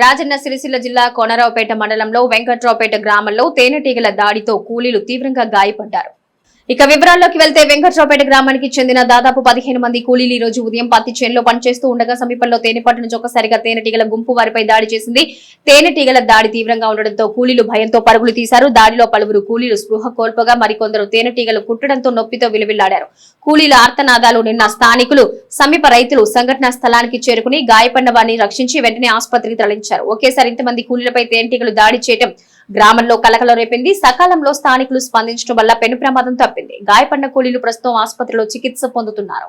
రాజన్న సిరిసిల్ల జిల్లా కోనరావుపేట మండలంలో వెంకట్రావుపేట గ్రామంలో తేనెటీగల దాడితో కూలీలు తీవ్రంగా గాయపడ్డారు. ఇక వివరాల్లోకి వెళ్తే వెంకట్రావుపేట గ్రామానికి చెందిన దాదాపు పదిహేను మంది కూలీలు ఈ రోజు ఉదయం పత్తి చేనులో పనిచేస్తూ ఉండగా సమీపంలో తేనెపట్టు నుంచి ఒకసారిగా తేనెటీగల గుంపు వారిపై దాడి చేసింది. తేనెటీగల దాడి తీవ్రంగా ఉండడంతో కూలీలు భయంతో పరుగులు తీశారు. దాడిలో పలువురు కూలీలు స్పృహ కోల్పోగా మరికొందరు తేనెటీగలు కుట్టడంతో నొప్పితో విలువిల్లాడారు. కూలీల ఆర్తనాదాలు నిన్న స్థానికులు సమీప రైతులు సంఘటనా స్థలానికి చేరుకుని గాయపడిన వారిని రక్షించి వెంటనే ఆసుపత్రికి తరలించారు. ఒకేసారి ఇంతమంది కూలీలపై తేనెటీగలు దాడి చేయడం గ్రామంలో కలకలం రేపింది. సకాలంలో స్థానికులు స్పందించడం వల్ల పెను ప్రమాదం తప్పింది. గాయపడిన కూలీలు ప్రస్తుతం ఆసుపత్రిలో చికిత్స పొందుతున్నారు.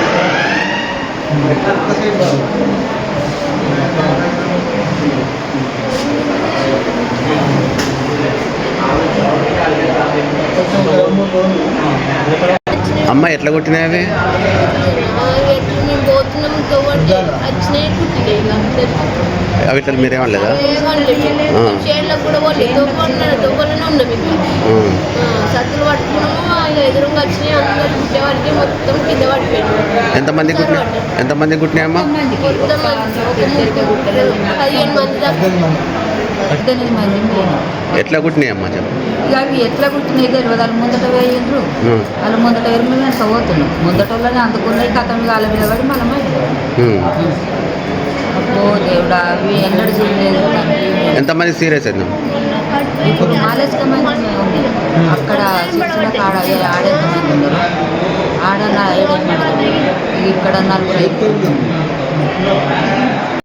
అమ్మ ఎట్లా కొట్టినాయి అవి? మేము పోతున్నాం తోటి వచ్చినాయి కుట్టినాయి ఇక అందరికి. అవి ఇట్లా మీరేమనలేదా ఏమనలేదు. ఆ. చేనులో కూడా పోలే దొంగలు దొంగలోనే ఉన్నాం ఇంకా ఆ, సత్తులు పట్టుకున్నాము ఇక ఎదురుగా వచ్చినాయి. అందరు కుట్టేవారికి మొత్తం కింద పడిపోయాడు ఎంతమంది కుట్టినా ఎంతమంది కుట్టినాయమ్మా మొత్తం పదిహేను మంది దాకా పద్దెనిమిది మంది. ఎట్లా కుట్టినాయమ్మా చెప్పు. ఇక అవి ఎట్లా కుట్టినాయి తెలియదు. వాళ్ళు ముందట వేయిండ్రు వాళ్ళు ముందట వెనక పోతున్నాం ముందట వాళ్ళని అందుకున్నాయి. కథం కాల మీద పడి మనం. అబ్బో దేవుడా అవి ఎన్నడూ ఎంతమంది సీరియస్ అయిందమ్మా ఇప్పుడు మాలేసుక ఉంది. అక్కడ శిక్షణ కాడ ఆడే ఆడేంత మంది ఉన్నారు? ఆడ ఇక్కడ నలుగురు ఐదు